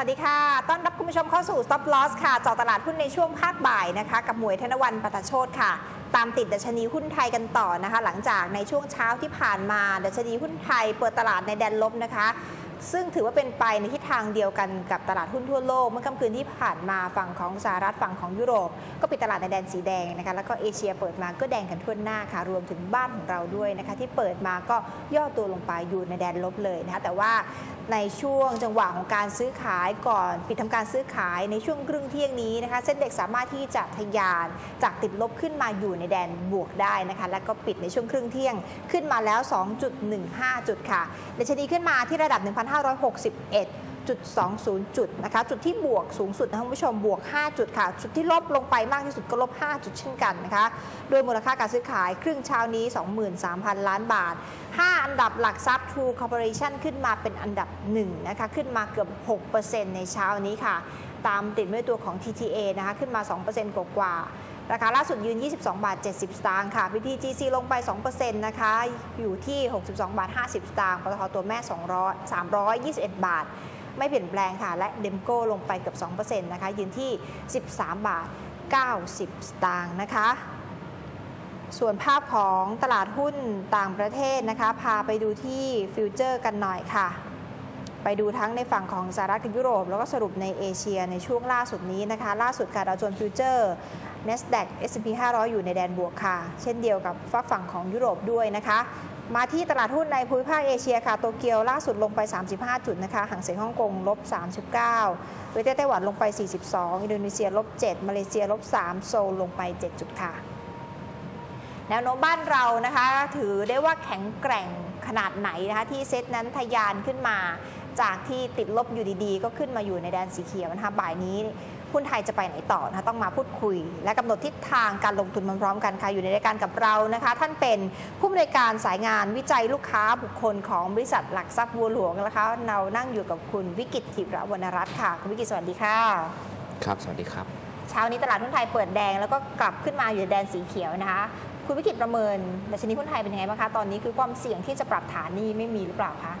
สวัสดีค่ะ ต้อนรับคุณผู้ชมเข้าสู่ Stop Loss ค่ะจอตลาดหุ้นในช่วงภาคบ่ายนะคะ กับหมวยธนวันปตโชตค่ะ ตามติดดัชนีหุ้นไทยกันต่อนะคะ หลังจากในช่วงเช้าที่ผ่านมา ดัชนีหุ้นไทยเปิดตลาดในแดนลบนะคะซึ่งถือว่าเป็นไปในทิศทางเดียวกันกับตลาดหุ้นทั่วโลก เมื่อค่ำคืนที่ผ่านมาฝั่งของสหรัฐฝั่งของยุโรป ก็ปิดตลาดในแดนสีแดงนะคะแล้วก็เอเชียเปิดมาก็แดงกันทั่วหน้าค่ะรวมถึงบ้านของเราด้วยนะคะที่เปิดมาก็ย่อตัวลงไปอยู่ในแดนลบเลยนะคะแต่ว่าในช่วงจังหวะของการซื้อขายก่อนปิดทำการซื้อขายในช่วงครึ่งเที่ยงนี้นะคะเส้นเด็กสามารถที่จะทะยานจากติดลบขึ้นมาอยู่ในแดนบวกได้นะคะและก็ปิดในช่วงครึ่งเที่ยงขึ้นมาแล้ว 2.15 จุดค่ะดัชนีขึ้นมาที่ระดับ1,000 2561 0.20 จุดนะคะ จุดที่บวกสูงสุดนะท่านผู้ชมบวก 5 จุดค่ะ จุดที่ลบลงไปมากที่สุดก็ลบ 5 จุดเช่นกันนะคะ โดยมูลค่าการซื้อขายครึ่งเช้านี้ 23,000 ล้านบาท 5 อันดับหลักทรัพย์ True Corporation ขึ้นมาเป็นอันดับ 1 นะคะ ขึ้นมาเกือบ 6%ในเช้านี้ค่ะ ตามติดด้วยตัวของ TTA นะคะ ขึ้นมา 2%กว่า ราคาล่าสุดยืน 22 บาท 70 สตางค์ค่ะ BTGC ลงไป 2%นะคะ อยู่ที่ 62 บาท 50 สตางค์ปตทตัวแม่ 200 321 บาท ไม่เปลี่ยนแปลงค่ะ และเดมโก้ลงไปเกือบ 2%นะคะ ยืนที่ 13 บาท 90 สตางค์นะคะ ส่วนภาพของตลาดหุ้นต่างประเทศนะคะ พาไปดูที่ฟิวเจอร์กันหน่อยค่ะ ไปดูทั้งในฝั่งของสหรัฐกับยุโรป แล้วก็สรุปในเอเชียในช่วงล่าสุดนี้นะคะ ล่าสุดค่ะดาวโจนส์ฟิวเจอร์ NASDAQ S&P 500 อยู่ในแดนบวกค่ะ เช่นเดียวกับฝั่งฝั่งของยุโรปด้วยนะคะ มาที่ตลาดหุ้นในภูมิภาคเอเชียค่ะ โตเกียวล่าสุดลงไป 35 จุดนะคะห่างเสียงฮ่องกงลบ 39 เวเทไต้หวันลงไป 42 อินโดนีเซียลบ 7 มาเลเซียลบ 3 โซลลงไป 7 จุดค่ะ แนวโน้มบ้านเรานะคะ ถือได้ว่าแข็งแกร่งขนาดไหนนะคะที่เซตนั้นทะยานขึ้นมา จากที่ติดลบอยู่ดีๆ ก็ขึ้นมาอยู่ในแดนสีเขียวนะคะบ่ายนี้หุ้นไทยจะไปไหนต่อนะคะต้องมาพูดคุย และกำหนดทิศทางการลงทุนพร้อมๆกันค่ะอยู่ในรายการกับเรานะคะ ท่านเป็นผู้อำนวยการสายงานวิจัยลูกค้าบุคคลของบริษัทหลักทรัพย์บัวหลวงนะคะเรานั่งอยู่กับคุณวิกิตถิระวรรณรัตน์ค่ะคุณวิกิตสวัสดีค่ะ ครับสวัสดีครับ เช้านี้ตลาดหุ้นไทยเปิดแดงแล้วก็กลับขึ้นมาอยู่ในแดนสีเขียวนะคะ คุณวิกิตประเมินดัชนีหุ้นไทยเป็นยังไงบ้างคะตอนนี้คือความเสี่ยงที่จะปรับฐานนี่ไม่มีหรือเปล่าคะ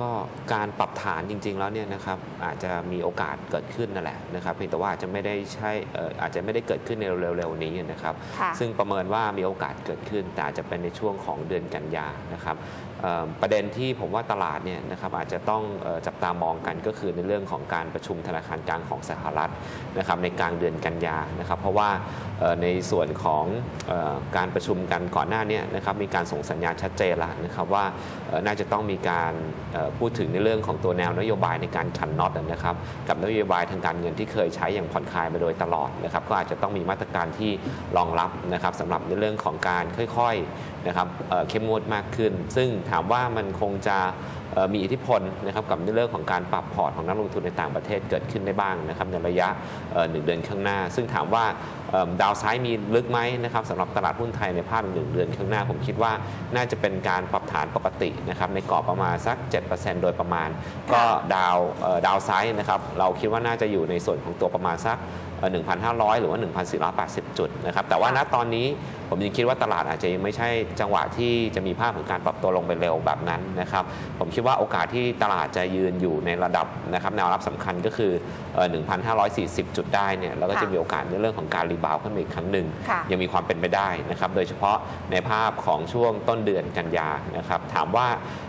ก็การปรับฐานจริง ๆ แล้วเนี่ยนะครับอาจจะมีโอกาสเกิดขึ้นนั่นแหละนะครับเพียงแต่ว่าอาจจะไม่ได้ใช่เอ่ออาจจะไม่ได้เกิดขึ้นในเร็วๆนี้นะครับค่ะซึ่งประเมินว่ามีโอกาสเกิดขึ้นแต่อาจจะเป็นในช่วงของเดือนกันยานะครับเอ่อ ประเด็นที่ผมว่าตลาดเนี่ยนะครับอาจจะต้องจับตามองกันก็คือในเรื่องของการประชุมธนาคารกลางของสหรัฐนะครับในกลางเดือนกันยานะครับเพราะว่าในส่วนของออการประชุมกันก่อนหน้านี้นะครับมีการส่งสัญญาณชัดเจนแล้วนะครับว่าน่าจะต้องมีการพูดถึงในเรื่องของตัวแนวนโยบายในการขันน็อตนะครับกับนโยบายทางการเงินที่เคยใช้อย่างผ่อนคลายมาโดยตลอดนะครับก็อาจจะต้องมีมาตรการที่รองรับนะครับสำหรับในเรื่องของการค่อยๆนะครับเเข้มงวดมากขึ้น ซึ่งถามว่ามันคงจะเอ่อมีอิทธิพลนะครับกับในเรื่องของการปรับพอร์ตของนักลงทุนในต่างประเทศเกิดขึ้นได้บ้างนะครับในระยะเอ่อหนึ่งเดือนข้างหน้า ซึ่งถามว่าเอิ่มดาวไซด์มีลึกไหมนะครับสำหรับตลาดหุ้นไทยในภาพหนึ่งเดือนข้างหน้า ผมคิดว่าน่าจะเป็นการปรับฐานปกตินะครับในกรอบประมาณสัก 7%โดยประมาณ ก็ดาวเอ่อดาวไซด์นะครับเราคิดว่าน่าจะอยู่ในส่วนของตัวประมาณสักเอ่อ1,500 หรือว่า 1,480 จุดนะครับแต่ว่าณตอนนี้ ผมยังคิดว่าตลาดอาจจะยังไม่ใช่จังหวะที่จะมีภาพของการปรับตัวลงไปเร็วแบบนั้นนะครับผมคิดว่าโอกาสที่ตลาดจะยืนอยู่ในระดับนะครับแนวรับสำคัญก็คือเอ่อ1,540 จุดได้เนี่ยแล้วก็จะค่ะมีโอกาสในเรื่องของการรีบาวด์ขึ้นมาอีกครั้งหนึ่งค่ะยังมีความเป็นไปได้นะครับโดยเฉพาะในภาพของช่วงต้นเดือนกันยานะครับถามว่า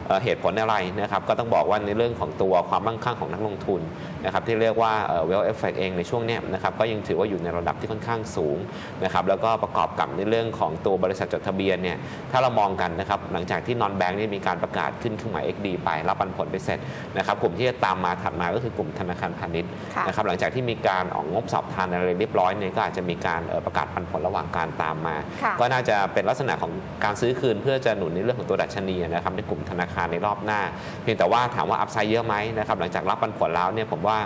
เอ่อเหตุผลอะไรนะครับก็ต้องบอกว่าในเรื่องของตัวความมั่งคั่งของนักลงทุนนะครับที่เรียกว่าเอ่อ well effect เองในช่วงเนี้ยนะครับก็ยังถือว่าอยู่ในระดับที่ค่อนข้างสูงนะครับแล้วก็ประกอบกับในเรื่องของตัวบริษัทจดทะเบียนเนี่ยถ้าเรามองกันนะครับหลังจากที่นอนแบงค์นี่มีการประกาศขึ้นเครื่องหมาย XD ไปรับปันผลไปเสร็จนะครับกลุ่มที่จะตามมาถัดมาก็คือกลุ่มธนาคารพาณิชย์ค่ะนะครับหลังจากที่มีการออกงบสอบทานอะไรเรียบร้อยเนี่ยก็อาจจะมีการเอ่อประกาศปันผลระหว่างการตามมาค่ะก็น่าจะเป็นลักษณะของการซื้อคืนเพื่อจะหนุนในเรื่องของตัวดัชนีนะครับในกลุ่มธนาคารในรอบหน้า เพียงแต่ว่าถามว่าอัพไซด์เยอะไหมนะครับหลังจากรับปันผลแล้วเนี่ยผมว่า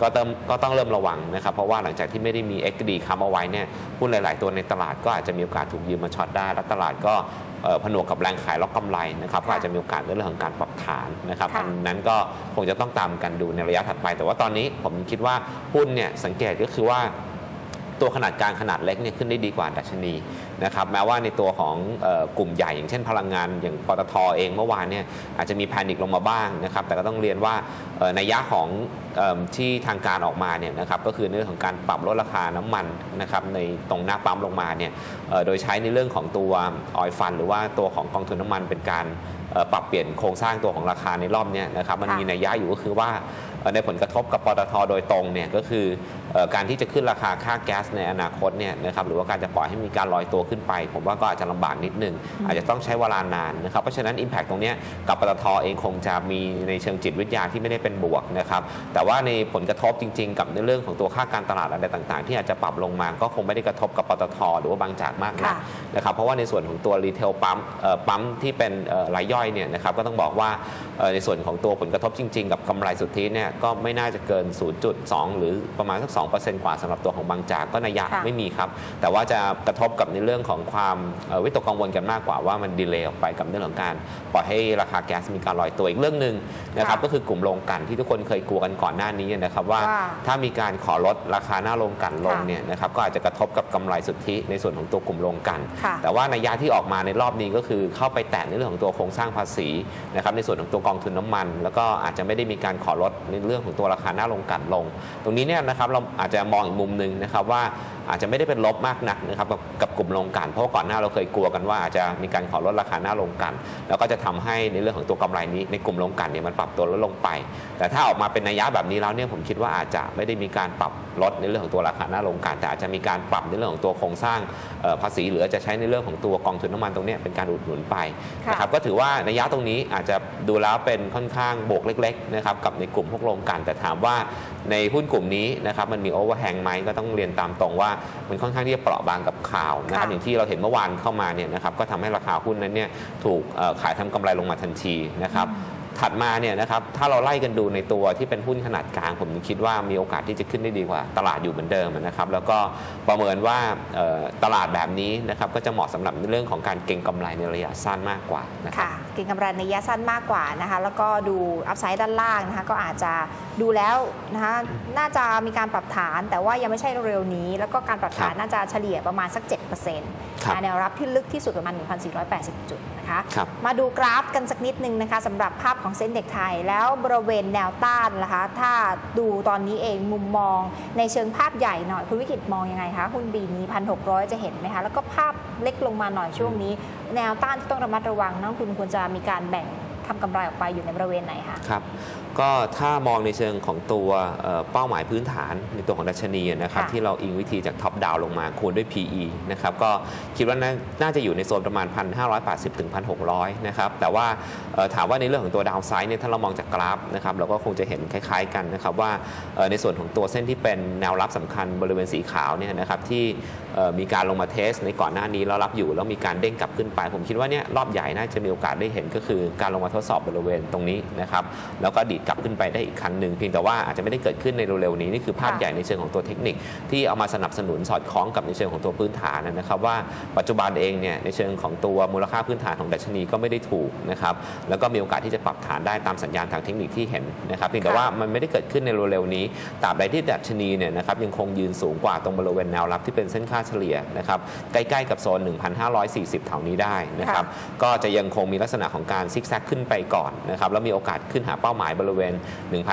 ก็ต้องก็ต้องเริ่มระวังนะครับเพราะว่าหลังจากที่ไม่ได้มี XD ค้ำเอาไว้เนี่ยหุ้นหลาย ๆ ตัวในตลาดก็อาจจะมีโอกาสถูกยืมมาช็อตได้ และตลาดก็เอ่อผนวกกับแรงขายล็อกกำไรนะครับก็อาจจะมีโอกาสในเรื่องของการปรับฐานนะครับค่ะอันนั้นก็คงจะต้องตามกันดูในระยะถัดไป แต่ว่าตอนนี้ผมคิดว่าหุ้นเนี่ยสังเกตก็คือว่า ตัวขนาดกลางขนาดเล็กเนี่ยขึ้นได้ดีกว่าดัชนีนะครับแม้ว่าในตัวของเอ่อกลุ่มใหญ่ อย่างเช่นพลังงานอย่างปตทเองเมื่อวานเนี่ยอาจจะมีแพนิคลงมาบ้างนะครับแต่ก็ต้องเรียนว่าเอ่อในยยะของเอิ่มที่ทางการออกมาเนี่ยนะครับก็คือในเรื่องของการปรับลดราคาน้ำมันนะครับในตรงหน้าปั๊มลงมาเนี่ยเอ่อโดยใช้ในเรื่องของตัวออยฟัน หรือว่าตัวของกองทุนน้ำมันเป็นการเอ่อปรับเปลี่ยนโครงสร้างตัวของราคาในรอบเนี้ยนะครับมันค่ะมีนัยยะอยู่ก็คือว่าเอ่อในผลกระทบกับปตทโดยตรงเนี่ยก็คือเอ่อ การที่จะขึ้นราคาค่าแก๊สในอนาคตเนี่ยนะครับหรือว่าการจะปล่อยให้มีการลอยตัวขึ้นไป ผมว่าก็อาจจะลำบากนิดนึงอืมอาจจะต้องใช้เวลานานนะครับเพราะฉะนั้น Impact ตรงเนี้ยกับปตทเองคงจะมีในเชิงจิตวิทยาที่ไม่ได้เป็นบวกนะครับแต่ว่าในผลกระทบจริง ๆ กับในเรื่องของตัวค่าการตลาดอะไรต่างๆ ที่อาจจะปรับลงมาก็คงไม่ได้กระทบกับปตทหรือว่าบางจากมากนักค่ะนะครับเพราะว่าในส่วนของตัวรีเทลปั๊มเอ่อปั๊มที่เป็นเอ่อรายย่อยเนี่ยนะครับก็ต้องบอกว่าเอ่อในส่วนของตัวผลกระทบจริง ๆ กับกำไรสุทธิเนี่ยก็ไม่น่าจะเกิน 0.2 หรือประมาณสัก2%กว่าสำหรับตัวของบางจากก็นัยยะค่ะไม่มีครับ แต่ว่าจะกระทบกับในเรื่องของความเอ่อวิตกกังวลกันมากกว่าว่ามันดีเลย์ออกไปกับเรื่องของการปล่อยให้ราคาแก๊สมีการลอยตัวอีกเรื่องหนึ่งนะครับค่ะก็คือกลุ่มโรงกลันที่ทุกคนเคยกลัวกันก่อนหน้านี้นะครับว่าว่าถ้ามีการขอลดราคาหน้าโรงกลันลงค่ะเนี่ยนะครับก็อาจจะกระทบกับกำไรสุทธิในส่วนของตัวกลุ่มโรงกลันค่ะแต่ว่านัยยะที่ออกมาในรอบนี้ก็คือเข้าไปแตะในเรื่องของตัวโครงสร้างภาษีนะครับในส่วนของตัวกองทุนน้ำมัน แล้วก็อาจจะไม่ได้มีการขอลดในเรื่องของตัวราคาหน้าโรงกลันลง ตรงนี้เนี่ยนะครับเราอาจจะมองอีกมุมหนึ่งนะครับว่าอาจจะไม่ได้เป็นลบมากนักนะครับกับกลุ่มโรงกันเพราะก่อนหน้าเราเคยกลัวกันว่าอาจจะมีการขอลดราคาหน้าโรงกัน แล้วก็จะทำให้ในเรื่องของตัวกำไรนี้ในกลุ่มโรงกันเนี่ยมันปรับตัวลดลงไป แต่ถ้าออกมาเป็นนัยยะแบบนี้แล้วเนี่ยผมคิดว่าอาจจะไม่ได้มีการปรับลดในเรื่องของตัวราคาหน้าโรงกลันแต่อาจจะมีการปรับในเรื่องของตัวโครงสร้างเอ่อภาษีหรืออาจจะใช้ในเรื่องของตัวกองทุนน้ำมันตรงเนี้ยเป็นการอุดหนุนไปค่ะนะครับก็ถือว่านัยยะตรงนี้อาจจะดูแล้วเป็นค่อนข้างบวกเล็กๆนะครับกับในกลุ่มพวกโรงกลันแต่ถามว่าในหุ้นกลุ่มนี้นะครับมันมีโอเวอร์แฮงไหมก็ต้องเรียนตามตรงว่ามันค่อนข้างที่จะเปราะบางกับข่าวนะครับค่ะอย่างที่เราเห็นเมื่อวานเข้ามาเนี่ยนะครับก็ทำให้ราคาหุ้นนั้นเนี่ยถูกเอ่อขายทำกำไรลงมาทันทีนะครับ ถัดมาเนี่ยนะครับถ้าเราไล่กันดูในตัวที่เป็นหุ้นขนาดกลาง ผมคิดว่ามีโอกาสที่จะขึ้นได้ดีกว่า ตลาดอยู่เหมือนเดิมนะครับ แล้วก็ประเมินว่าเอ่อตลาดแบบนี้นะครับก็จะเหมาะสำหรับในเรื่องของการเก็งกำไรในระยะสั้นมากกว่านะครับค่ะเก็งกำไรในระยะสั้นมากกว่านะคะแล้วก็ดูอัพไซด์ด้านล่างนะคะก็อาจจะดูแล้วนะคะน่าจะมีการปรับฐาน แต่ว่ายังไม่ใช่เร็วๆนี้ แล้วก็การปรับฐานครับน่าจะเฉลี่ยประมาณสัก7%นครับะแนวรับที่ลึกที่สุดประมาณ 1,480 จุดนะคะครับ มาดูกราฟกันสักนิดนึงนะคะสำหรับภาพของเซ็นเด็กไทย แล้วบริเวณแนวต้านนะคะ ถ้าดูตอนนี้เองมุมมองในเชิงภาพใหญ่หน่อยคุณวิกิตมองยังไงคะหุ้นบีนี้พันหกจะเห็นไหมคะ แล้วก็ภาพเล็กลงมาหน่อยช่วงนี้ แนวต้านที่ต้องระมัดระวังนักลงทุนควรจะมีการแบ่งทำกำไรออกไปอยู่ในบริเวณไหนคะครับ ก็ถ้ามองในเชิงของตัวเอ่อเป้าหมายพื้นฐานในตัวของดัชนีนะครับค่ะที่เราอิงวิธีจากท็อปดาวลงมาคูณด้วย PE นะครับก็คิดว่าน่าน่าจะอยู่ในโซนประมาณ 1,580 ถึง 1,600 นะครับแต่ว่าเอ่อถามว่าในเรื่องของตัวดาวไซด์เนี่ยถ้าเรามองจากกราฟนะครับเราก็คงจะเห็นคล้ายๆกันนะครับว่าเอ่อในส่วนของตัวเส้นที่เป็นแนวรับสำคัญบริเวณสีขาวเนี่ยนะครับที่เอ่อมีการลงมาเทสในก่อนหน้านี้แล้วรับอยู่แล้วมีการเด้งกลับขึ้นไป ผมคิดว่าเนี่ยรอบใหญ่น่าจะมีโอกาสได้เห็นก็คือการลงมาทดสอบบริเวณตรงนี้นะครับแล้วก็ดีดกลับขึ้นไปได้อีกครั้งหนึ่งเพียงแต่ว่าอาจจะไม่ได้เกิดขึ้นในเร็วๆนี้นี่คือภาพค่ะใหญ่ในเชิงของตัวเทคนิค ที่เอามาสนับสนุนสอดคล้องกับในเชิงของตัวพื้นฐานนะครับว่าปัจจุบันเองเนี่ยในเชิงของตัวมูลค่าพื้นฐานของดัชนีก็ไม่ได้ถูกนะครับแล้วก็มีโอกาสที่จะปรับฐานได้ตามสัญญาณทางเทคนิคที่เห็นนะครับเพียงแต่ว่ามันไม่ได้เกิดขึ้นในเร็วๆนี้ตราบใดที่ดัชนีเนี่ยนะครับยังคงยืนสูงกว่าตรงบริเวณแนวรับที่เป็นเส้นค่าเฉลี่ยนะครับใกล้ๆกับโซน 1,540แถวนี้ได้นะครับก็จะยังคงมีลักษณะของการซิกแซกขึ้นไปก่อนนะครับแล้วมีโอกาสขึ้นหาเป้าหมายบริเวณ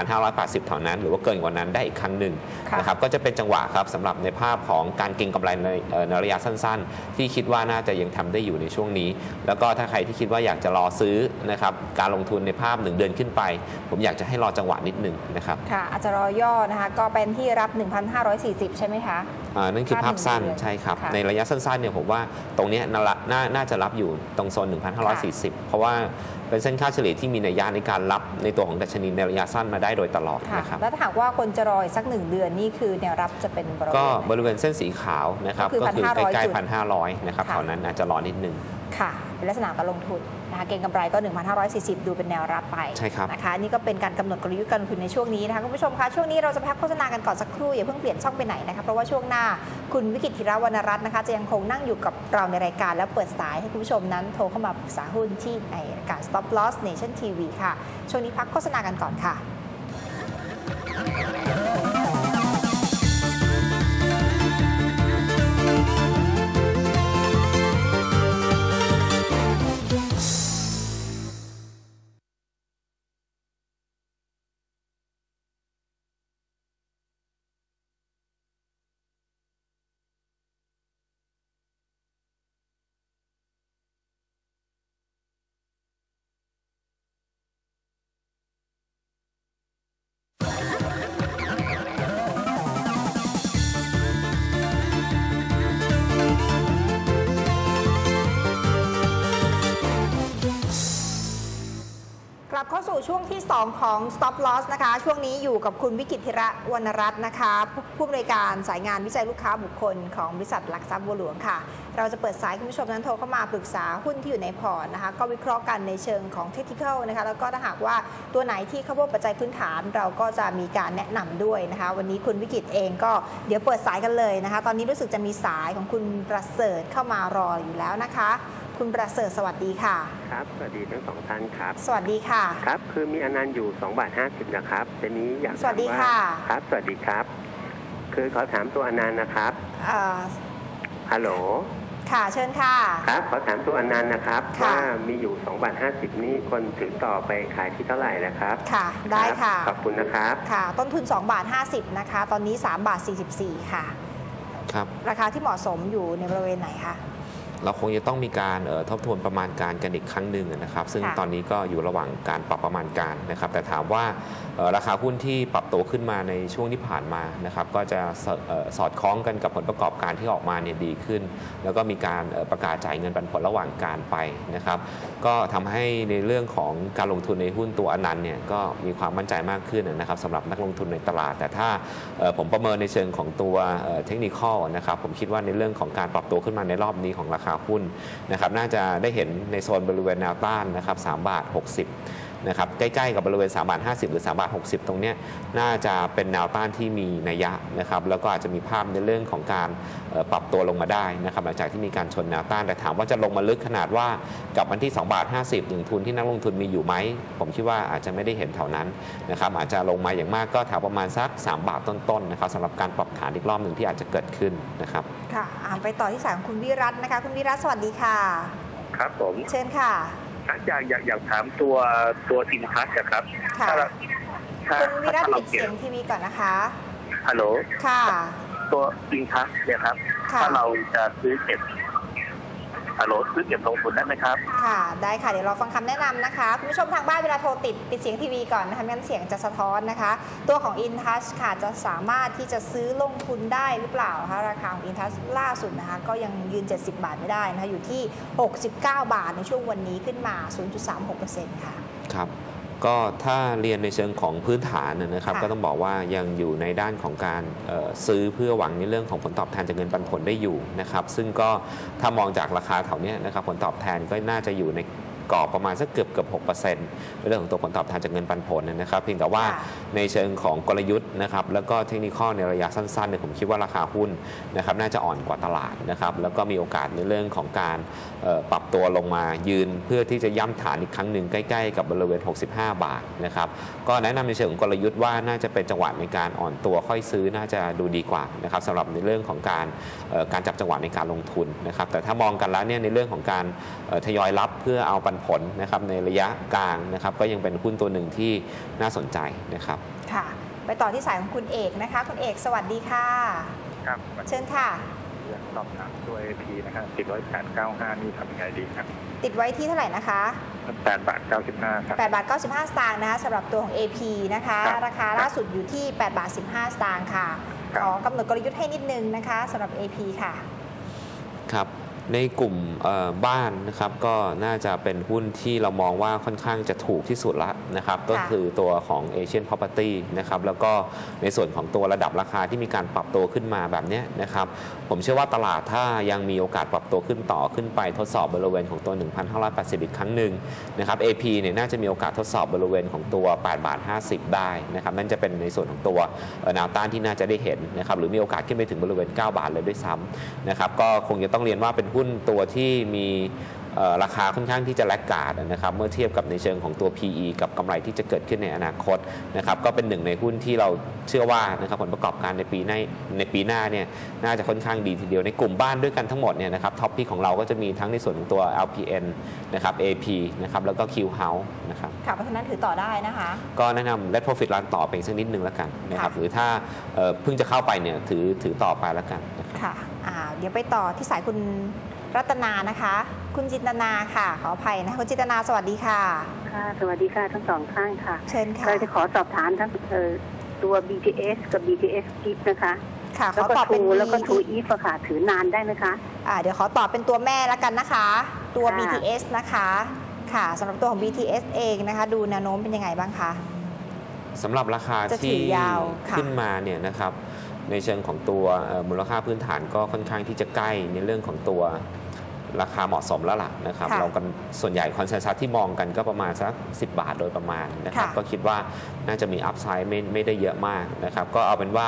1,580แถวนั้น หรือว่าเกินกว่านั้นได้อีกครั้งหนึ่งค่ะนะครับก็จะเป็นจังหวะครับสำหรับในภาพของการเก็งกำไรในเอ่อในระยะสั้น ๆ ที่คิดว่าน่าจะยังทำได้อยู่ในช่วงนี้ แล้วก็ถ้าใครที่คิดว่าอยากจะรอซื้อนะครับการลงทุนในภาพ 1 เดือนขึ้นไป ผมอยากจะให้รอจังหวะนิดหนึงนะครับค่ะอาจจะรอย่อนะคะก็เป็นที่รับ 1,540 ใช่ไหมคะอ่านั่นคือภาพสั้นภาพหนึ่งเดือนใช่ครับค่ะในระยะสั้นๆเนี่ยผมว่าตรงเนี้ยน่าละน่าน่าจะรับอยู่ตรงโซน 1,540 เพราะว่า เป็นเส้นค่าเฉลี่ยที่มีนัยยะในการรับในตัวของดัชนีในระยะสั้นมาได้โดยตลอดค่ะนะครับแล้วถ้าหากว่าคนจะรออีกสักหนึ่งเดือนนี่คือแนวรับจะเป็นบริเวณก็ไหนบริเวณเส้นสีขาวนะครับก็คือก็คือ1,500ใกล้จุดๆพันห้าร้อยนะครับค่ะแถวนั้นอาจจะรอนิดนึงค่ะเป็นลักษณะการลงทุน นะคะเก็งกำไรก็ 1,540 ดูเป็นแนวรับไปใช่ครับนะคะนี่ก็เป็นการกำหนดกลยุทธ์การลงทุนในช่วงนี้นะคะคุณผู้ชมคะช่วงนี้เราจะพักโฆษณากันก่อนสักครู่อย่าเพิ่งเปลี่ยนช่องไปไหนนะคะเพราะว่าช่วงหน้าคุณวิกิตธิรวรรณรัตน์นะคะจะยังคงนั่งอยู่กับเราในรายการและเปิดสายให้คุณผู้ชมนั้นโทรเข้ามาปรึกษาหุ้นที่ในรายการ Stop Loss Nation TV ค่ะ ช่วงนี้พักโฆษณากันก่อนค่ะ ช่วงที่ 2 ของ Stop Loss นะคะ ช่วงนี้อยู่กับคุณวิกิตธิระวรรณรัตน์นะคะผู้ผู้อำนวยการสายงานวิจัยลูกค้าบุคคลของบริษัทหลักทรัพย์บัวหลวงค่ะ เราจะเปิดสายคุณผู้ชมนั้นโทรเข้ามาปรึกษาหุ้นที่อยู่ในพอร์ตนะคะ ก็วิเคราะห์กันในเชิงของเทคนิคนะคะ แล้วก็ถ้าหากว่าตัวไหนที่เข้าพบปัจจัยพื้นฐาน เราก็จะมีการแนะนำด้วยนะคะ วันนี้คุณวิกิตเองก็เดี๋ยวเปิดสายกันเลยนะคะ ตอนนี้รู้สึกจะมีสายของคุณประเสริฐเข้ามารออยู่แล้วนะคะ คุณประเสริฐสวัสดีค่ะ ครับ สวัสดีทั้งสองท่านครับ สวัสดีค่ะ ครับ คือมีอนันต์อยู่2บาท50นะครับทีนี้อยากสวัสดีถามค่ะ ครับ สวัสดีครับ คือขอถามตัวอนันต์นะครับเอ่อฮัลโหล ค่ะ เชิญค่ะ ครับ ขอถามตัวอนันต์นะครับค่ะว่ามีอยู่2บาท50นี่คนถือต่อไปขายที่เท่าไหร่นะครับ ค่ะ ได้ค่ะรับขอบคุณนะครับ ค่ะ ต้นทุน2บาท50นะคะ ตอนนี้3บาท44ค่ะ ครับ ราคาที่เหมาะสมอยู่ในบริเวณไหนคะ เราคงจะต้องมีการเอ่อทบทวนประมาณการกันอีกครั้งหนึ่งนะครับ ซึ่งค่ะตอนนี้ก็อยู่ระหว่างการปรับประมาณการนะครับ แต่ถามว่าเอ่อ ราคาหุ้นที่ปรับตัวขึ้นมาในช่วงที่ผ่านมานะครับก็จะสออสอดคล้องกันกับผลประกอบการที่ออกมาเนี่ยดีขึ้น แล้วก็มีการประกาศจ่ายเงินปันผลระหว่างการไปนะครับ ก็ทำให้ในเรื่องของการลงทุนในหุ้นตัวอนันต์เนี่ยก็มีความมั่นใจมากขึ้นนะครับสำหรับนักลงทุนในตลาด แต่ถ้าผมประเมินในเชิงของตัวเทคนิคนะครับผมคิดว่าในเรื่องของการปรับตัวขึ้นมาในรอบนี้ของราคาหุ้นนะครับน่าจะได้เห็นในโซนบริเวณแนวต้านนะครับ3บาท 60 นะครับใกล้ๆกับบริเวณ3บาท50 หรือ3บาท60 ตรงเนี้ยน่าจะเป็นแนวต้านที่มีนัยยะนะครับแล้วก็อาจจะมีภาพในเรื่องของการเอ่อปรับตัวลงมาได้นะครับหลังจากที่มีการชนแนวต้านแต่ถามว่าจะลงมาลึกขนาดว่ากับวันที่2บาท50อย่างทุนที่นักลงทุนมีอยู่ไหม ผมคิดว่าอาจจะไม่ได้เห็นแถวนั้นนะครับอาจจะลงมาอย่างมากก็แถวประมาณสัก 3 บาทต้นๆนะครับสำหรับการปรับฐานอีกรอบหนึ่งที่อาจจะเกิดขึ้นนะครับค่ะอ่าไปต่อที่สายของคุณวิรัตน์นะคะคุณวิรัตน์สวัสดีค่ะ ครับผมเชิญค่ะ อยากอยากอยากถามตัวตัวอินทัชครับค่ะ ถ้าเราถ้าคุณวิรัตน์ถ้าเราปิดเก็เสีบยงทีวีก่อนนะคะ ฮัลโหลค่ะ ตัวอินทัชเนี่ยครับ ค่ะ ถ้าเราจะซื้อเก็บ ฮัลโหลซื้อเก็บลงทุนได้ไหมครับ ค่ะ ได้ค่ะ เดี๋ยวเราฟังคำแนะนำนะคะ คุณผู้ชมทางบ้านเวลาโทรติดปิดเสียงทีวีก่อนนะคะไม่งั้นเสียงจะสะท้อนนะคะ ตัวของ InTouch ค่ะจะสามารถที่จะซื้อลงทุนได้หรือเปล่าคะราคาของ InTouch ล่าสุดนะคะ ก็ยังยืน 70 บาทไม่ได้นะคะ อยู่ที่ 69 บาทในช่วงวันนี้ขึ้นมา 0.36%ค่ะ ครับ ก็ถ้าเรียนในเชิงของพื้นฐานนะนะครับค่ะก็ต้องบอกว่ายังอยู่ในด้านของการเอ่อซื้อเพื่อหวังในเรื่องของผลตอบแทนจากเงินปันผลได้อยู่นะครับ ซึ่งก็ถ้ามองจากราคาแถวเนี้ยนะครับผลตอบแทนก็น่าจะอยู่ใน กรอบประมาณสักเกือบเกือบ6%ในเรื่องของตัวผลตอบแทนจากเงินปันผลนะครับเพียงแต่ว่าค่ะในเชิงของกลยุทธ์นะครับแล้วก็เทคนิคในระยะสั้นๆเนี่ยผมคิดว่าราคาหุ้นนะครับน่าจะอ่อนกว่าตลาดนะครับแล้วก็มีโอกาสในเรื่องของการเอ่อปรับตัวลงมายืน เพื่อที่จะย่ำฐานอีกครั้งหนึ่งใกล้ๆกับบริเวณ 65 บาทนะครับก็แนะนำในเชิงของกลยุทธ์ว่าน่าจะเป็นจังหวะในการอ่อนตัวค่อยซื้อน่าจะดูดีกว่านะครับสำหรับในเรื่องของการเอ่อการจับจังหวะในการลงทุนนะครับแต่ถ้ามองกันแล้วเนี่ยในเรื่องของการเอ่อทยอยรับเพื่อเอาปันผลนะครับในระยะกลางนะครับก็ยังเป็นหุ้นตัวหนึ่งที่น่าสนใจนะครับ ค่ะ ไปต่อที่สายของคุณเอกนะคะ คุณเอกสวัสดีค่ะ ครับเชิญค่ะอยากสอบถามตัว AP นะครับติดร้อยแปดเก้าห้านี่ทำยังไงดีครับติดไว้ที่เท่าไหร่นะคะแปดบาทเก้าสิบห้าครับ8บาท95สตางค์นะคะสำหรับตัวของ AP นะคะครับราคาล่าสุดอยู่ที่8บาท15สตางค์ค่ะครับขอกำหนดกลยุทธ์ให้นิดนึงนะคะสำหรับ AP ค่ะ ครับ ในกลุ่มเอ่อบ้านนะครับก็น่าจะเป็นหุ้นที่เรามองว่าค่อนข้างจะถูกที่สุดละนะครับก็คือตัวของ Asian Property นะครับแล้วก็ในส่วนของตัวระดับราคาที่มีการปรับตัวขึ้นมาแบบเนี้ยนะครับผมเชื่อว่าตลาดถ้ายังมีโอกาสปรับตัวขึ้นต่อขึ้นไปทดสอบบริเวณของตัว 1,580 อีกครั้งหนึ่งนะครับ AP เนี่ยน่าจะมีโอกาสทดสอบบริเวณของตัว8บาท50 ได้นะครับนั่นจะเป็นในส่วนของตัวเอ่อแนวต้านที่น่าจะได้เห็นนะครับหรือมีโอกาสขึ้นไปถึงบริเวณ 9 บาทเลยด้วยซ้ำนะครับก็คงจะต้องเรียนว่าเป็นหุ้นตัวที่มีเอ่อราคาค่อนข้างที่จะแลกกาดนะครับเมื่อเทียบกับในเชิงของตัว PE กับกำไรที่จะเกิดขึ้นในอนาคตนะครับก็เป็นหนึ่งในหุ้นที่เราเชื่อว่านะครับผลประกอบการในปีหน้าในปีหน้าเนี่ยน่าจะค่อนข้างดีทีเดียวในกลุ่มบ้านด้วยกันทั้งหมดเนี่ยนะครับท็อปพิกของเราก็จะมีทั้งในส่วนของตัว LPN นะครับ AP นะครับแล้วก็ Q House นะครับค่ะเพราะฉะนั้นถือต่อได้นะคะ ก็แนะนำ Let Profit Run ต่อไปอีกสักนิดนึงแล้วกันนะครับค่ะหรือถ้าเอ่อเพิ่งจะเข้าไปเนี่ยถือถือต่อไปแล้วกันนะครับค่ะอ่าเดี๋ยวไปต่อที่สายคุณ รัตนานะคะ คุณจินตนาค่ะ ขออภัยนะคะคุณจินตนาสวัสดีค่ะ ค่ะ สวัสดีค่ะทั้งสองท่านค่ะ เชิญค่ะเราจะขอสอบถามทั้งเอ่อตัว BTS กับ BTS GIP นะคะค่ะขแล้วอก็ตอบเป็น ทูแล้วก็ BT ทูอีฟค่ะถือนานได้ไหมคะ อ่าเดี๋ยวขอตอบเป็นตัวแม่แล้วกันนะคะ ตัว ค่ะ BTS นะคะ ค่ะสำหรับตัวของ BTS เองนะคะ ดูแนวโน้มเป็นยังไงบ้างคะ สำหรับราคาจะถืที่อยาวค่ะ ขึ้นมาเนี่ยนะครับในเชิงของตัวเอ่อมูลค่าพื้นฐานก็ค่อนข้างที่จะใกล้ในเรื่องของตัว ราคาเหมาะสมแล้วล่ะนะครับค่ะเรากันส่วนใหญ่คอนเซนแซสที่มองกันก็ประมาณสัก 10 บาทโดยประมาณนะครับค่ะก็คิดว่าน่าจะมีอัพไซด์ไม่ไม่ได้เยอะมากนะครับก็เอาเป็นว่า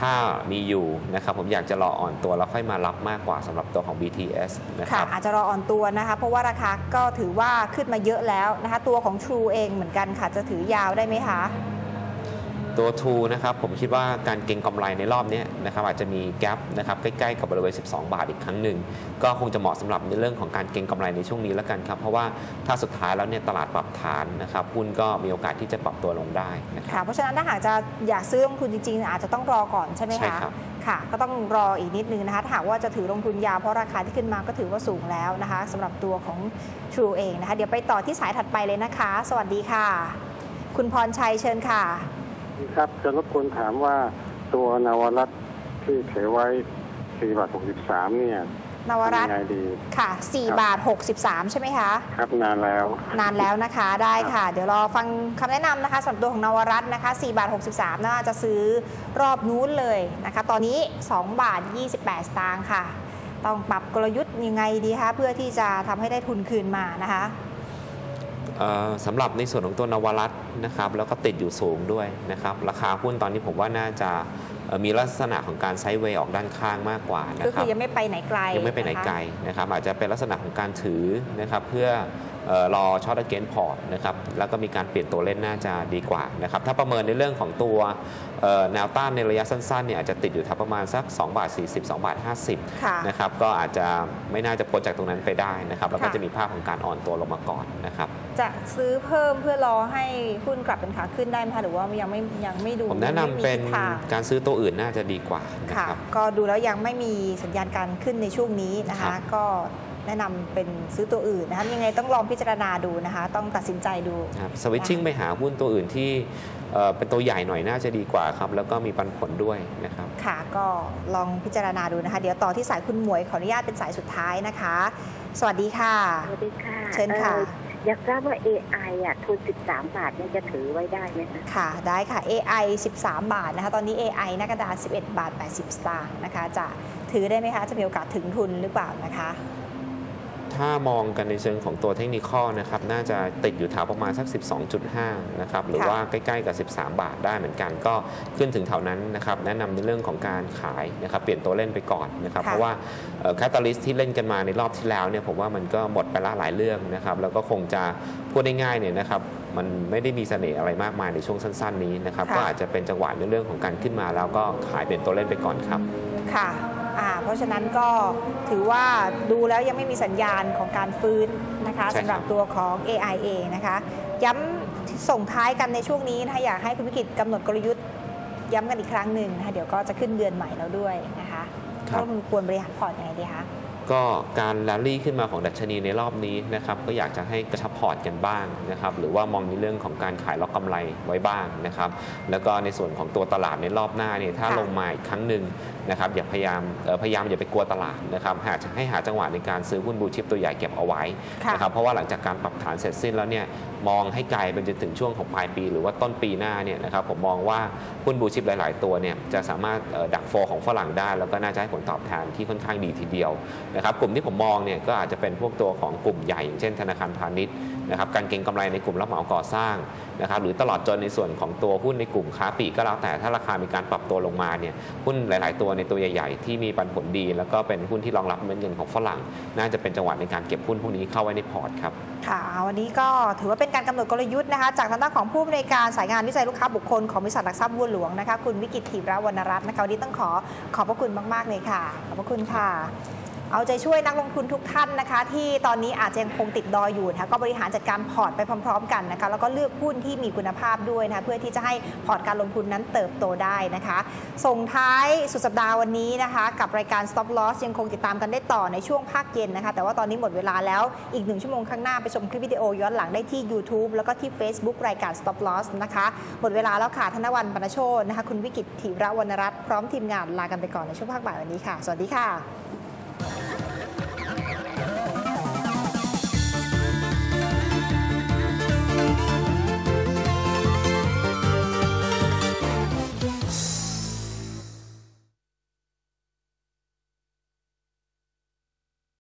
ถ้ามีอยู่นะครับผมอยากจะรออ่อนตัวแล้วค่อยมารับมากกว่าสำหรับตัวของ BTS นะคค่ะรับอาจจะรออ่อนตัวนะคะเพราะว่าราคาก็ถือว่าขึ้นมาเยอะแล้วนะคะตัวของ True เองเหมือนกันค่ะจะถือยาวได้ไหมคะ ตัว True นะครับผมคิดว่าการเก็งกำไรในรอบเนี้ยนะครับอาจจะมีแกลบนะครับใกล้ๆกับบริเวณ 12 บาทอีกครั้งหนึ่ง ก็คงจะเหมาะสำหรับในเรื่องของการเก็งกำไรในช่วงนี้แล้วกันครับเพราะว่าถ้าสุดท้ายแล้วเนี่ยตลาดปรับฐานนะครับหุ้นก็มีโอกาสที่จะปรับตัวลงได้นะครับค่ะเพราะฉะนั้นถ้าหากจะอยากซื้อลงทุนจริงๆ อาจจะต้องรอก่อนใช่ไหมใช่คะครับค่ะก็ต้องรออีกนิดนึงนะคะถ้าหากว่าจะถือลงทุนยาวเพราะราคาที่ขึ้นมาก็ถือว่าสูงแล้วนะคะสำหรับตัวของ True เองนะคะเดี๋ยวไปต่อที่สายถัดไปเลยนะคะ สวัสดีค่ะ คุณพรชัยเชิญค่ะ ครับจะรบกวนถามว่าตัวนวรัตน์ที่ถือไว้4บาท63เนี่ยนวรัตทำน์ยังไงดีค่ะครับ4บาท 63 ใช่ไหมคะ ครับนานแล้ว นานแล้วนะคะได้ค่ะ เดี๋ยวรอฟังคำแนะนำนะคะสำหรับตัวของนวรัตน์นะคะ4บาท 63 น่าจะซื้อรอบนู้นเลยนะคะ ตอนนี้ 2 บาท 28 สตางค์ค่ะ ต้องปรับกลยุทธ์ยังไงดีคะ เพื่อที่จะทำให้ได้ทุนคืนมานะคะเอ่อ สำหรับในส่วนของตัวนวรัตน์นะครับแล้วก็ติดอยู่สูงด้วยนะครับราคาหุ้นตอนนี้ผมว่าน่าจะเอ่อมีลักษณะของการไซด์เวย์ออกด้านข้างมากกว่านะก็คคืรับอยังไม่ไปไหนไกลยังไม่ไปไหนไกละคะนะครับอาจจะเป็นลักษณะของการถือนะครับเพื่อเอ่อ รอช็อตเกนพอร์ตนะครับแล้วก็มีการเปลี่ยนตัวเล่นน่าจะดีกว่านะครับถ้าประเมินในเรื่องของตัวเอ่อแนวต้านในระยะสั้นๆเนี่ยอาจจะติดอยู่แถวประมาณสัก2บาท40 2บาท50ค่ะนะครับก็อาจจะไม่น่าจะพ้นจากตรงนั้นไปได้นะครับแล้วก็ค่ะจะมีภาพของการอ่อนตัวลงมาก่อนนะครับจะซื้อเพิ่มเพื่อรอให้หุ้นกลับเป็นขาขึ้นได้ไหมคะหรือว่ายังไม่ยังไม่ดูผมแนะนำยังไม่มีเป็นทิศทางการซื้อตัวอื่นน่าจะดีกว่านะค่ะครับก็ดูแล้วยังไม่มีสัญญาณการขึ้นในช่วงนี้นะครัคะบก็ แนะนำเป็นซื้อตัวอื่นนะคะยังไงต้องลองพิจารณาดูนะคะ ต้องตัดสินใจดูครับสวิตชิ่งไปหาหุ้นตัวอื่นที่เอ่อเป็นตัวใหญ่หน่อยน่าจะดีกว่าครับ แล้วก็มีปันผลด้วยนะครับ ค่ะก็ลองพิจารณาดูนะคะ เดี๋ยวต่อที่สายคุณหมวยขออนุญาตเป็นสายสุดท้ายนะคะ สวัสดีค่ะ สวัสดีค่ะ เชิญค่ะอ่ออยากทราบว่า AI อะทุน 13 บาทเนี่ยจะถือไว้ได้ไหมคะค่ะ ได้ค่ะ AI 13 บาทนะคะ ตอนนี้ AI หน้ากระดาษ 11 บาท 80 สตางค์นะคะ จะถือได้ไหมคะ จะมีโอกาสถึงทุนหรือเปล่านะคะ ถ้ามองกันในเชิงของตัวเทคนิคอลนะครับน่าจะติดอยู่แถวประมาณสัก 12.5 นะครับหรือค่ะว่าใกล้ๆกับ 13 บาทได้เหมือนกันก็ขึ้นถึงแถวนั้นนะครับแนะนำในเรื่องของการขายนะครับเปลี่ยนตัวเล่นไปก่อนนะครับค่ะเพราะว่าแคตตาลิสที่เล่นกันมาในรอบที่แล้วเนี่ยผมว่ามันก็หมดไปละหลายเรื่องนะครับแล้วก็คงจะพูดได้ง่ายเนี่ยนะครับมันไม่ได้มีเสน่ห์อะไรมากมายในช่วงสั้น ๆ นี้นะครับค่ะก็อาจจะเป็นจังหวะในเรื่องของการขึ้นมาแล้วก็ขายเปลี่ยนตัวเล่นไปก่อนครับค่ะอ่า เพราะฉะนั้นก็ถือว่าดูแล้วยังไม่มีสัญญาณของการฟื้นนะคะใช่ครับสำหรับตัวของ AI เองนะคะ ย้ำส่งท้ายกันในช่วงนี้นะคะอยากให้คุณวิกิตกำหนดกลยุทธ์ย้ำกันอีกครั้งหนึ่งนะคะเดี๋ยวก็จะขึ้นเดือนใหม่แล้วด้วยนะคะครับว่ามันควรบริหารพอร์ตยังไงดีคะก็การแรลลี่ขึ้นมาของดัชนีในรอบนี้นะครับก็อยากจะให้กระชับพอร์ตกันบ้างนะครับหรือว่ามองในเรื่องของการขายล็อกกำไรไว้บ้างนะครับแล้วก็ในส่วนของตัวตลาดในรอบหน้าเนี่ยถ้าค่ะลงมาอีกครั้งหนึ่ง นะครับอย่าพยายามเอ่อพยายามอย่าไปกลัวตลาดนะครับหาให้หาจังหวะในการซื้อหุ้นบลูชิปตัวใหญ่เก็บเอาไว้ค่ะนะครับเพราะว่าหลังจากการปรับฐานเสร็จสิ้นแล้วเนี่ยมองให้ไกลไปจนถึงช่วงของปลายปี หรือว่าต้นปีหน้าเนี่ยนะครับผมมองว่าหุ้นบลูชิปหลาย ๆ ตัวเนี่ยจะสามารถเอ่อดักโฟของฝรั่งได้ แล้วก็น่าจะให้ผลตอบแทนที่ค่อนข้างดีทีเดียวนะครับกลุ่มที่ผมมองเนี่ยก็อาจจะเป็นพวกตัวของกลุ่มใหญ่อย่างเช่นธนาคารพาณิชย์นะครับการเก็งกำไรในกลุ่มรับเหมาก่อสร้างนะครับหรือตลอดจนในส่วนของตัวหุ้นในกลุ่มค้าปลีกก็แล้วแต่ถ้าราคามีการปรับตัวลงมาเนี่ยหุ้นหลาย ๆ ตัวในตัวใหญ่ๆ ที่มีปันผลดี แล้วก็เป็นหุ้นที่รองรับเงินของฝรั่ง น่าจะเป็นจังหวะในการเก็บหุ้นพวกนี้เข้าไว้ในพอร์ตครับค่ะวันนี้ก็ถือว่าเป็นการกำหนดกลยุทธ์นะคะจากทางด้านของผู้อำนวยการสายงานวิจัยลูกค้าบุคคลของบริษัทหลักทรัพย์บัวหลวงนะคะคุณวิกิตถีระวรรณรัตน์นะคะวันนี้ต้องขอขอบพระคุณมาก ๆ เลยค่ะ ขอบพระคุณค่ะ เอาใจช่วยนักลงทุนทุกท่านนะคะ ที่ตอนนี้อาจจะยังคงติดดอยอยู่นะคะก็บริหารจัดการพอร์ตไปพร้อม ๆ กันนะคะแล้วก็เลือกหุ้นที่มีคุณภาพด้วยนะคะเพื่อที่จะให้พอร์ตการลงทุนนั้นเติบโตได้นะคะ ส่งท้ายสุดสัปดาห์วันนี้นะคะ กับรายการ Stop Loss ยังคงติดตามกันได้ต่อในช่วงภาคเย็นนะคะ แต่ว่าตอนนี้หมดเวลาแล้วอีกหนึ่งชั่วโมงข้างหน้าไปชมคลิปวิดีโอย้อนหลังได้ที่ YouTube แล้วก็ที่ Facebook รายการ Stop Loss นะคะหมดเวลาแล้วค่ะธนวันปนโชตนะคะคุณวิกิตธีระวรรณรัตน์พร้อมทีมงานลากันไปก่อนในช่วงภาคบ่ายวันนี้ค่ะ สวัสดีค่ะ